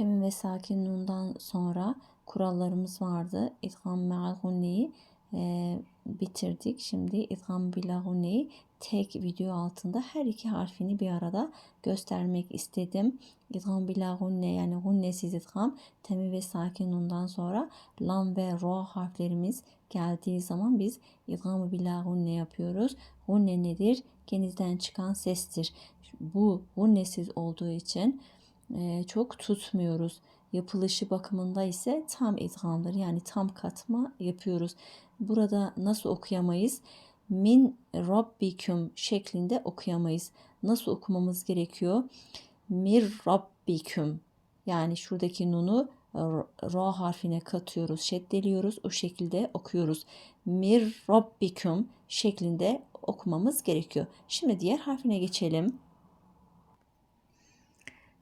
Temin ve sakin nundan sonra kurallarımız vardı. İdgam me'al gunneyi e, bitirdik. Şimdi idgam bila gunneyi tek video altında her iki harfini bir arada göstermek istedim. İdgam bila gunne yani gunnesiz idgam temin ve sakin nundan sonra lam ve ro harflerimiz geldiği zaman biz idgamı bila gunne yapıyoruz. Gunne nedir? Genizden çıkan sestir. Bu gunnesiz olduğu için çok tutmuyoruz. Yapılışı bakımında ise tam idgamdır. Yani tam katma yapıyoruz. Burada nasıl okuyamayız? Min Rabbiküm şeklinde okuyamayız. Nasıl okumamız gerekiyor? Mir Rabbiküm. Yani şuradaki nunu ra harfine katıyoruz, şeddeliyoruz. O şekilde okuyoruz. Mir Rabbiküm şeklinde okumamız gerekiyor. Şimdi diğer harfine geçelim.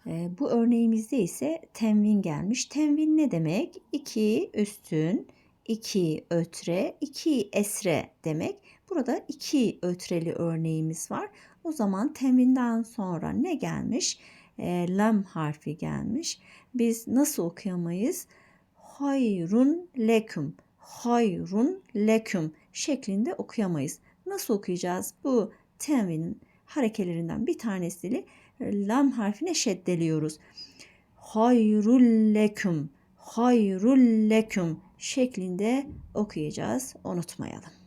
E, bu örneğimizde ise tenvin gelmiş. Tenvin ne demek? 2 üstün, 2 ötre, 2 esre demek. Burada 2 ötreli örneğimiz var. O zaman tenvinden sonra ne gelmiş? E, lam harfi gelmiş. Biz nasıl okuyamayız? Hayrun leküm, hayrun leküm şeklinde okuyamayız. Nasıl okuyacağız? Bu tenvinin harekelerinden bir tanesiyle lam harfine şeddeliyoruz. Hayrul leküm, hayrul şeklinde okuyacağız. Unutmayalım.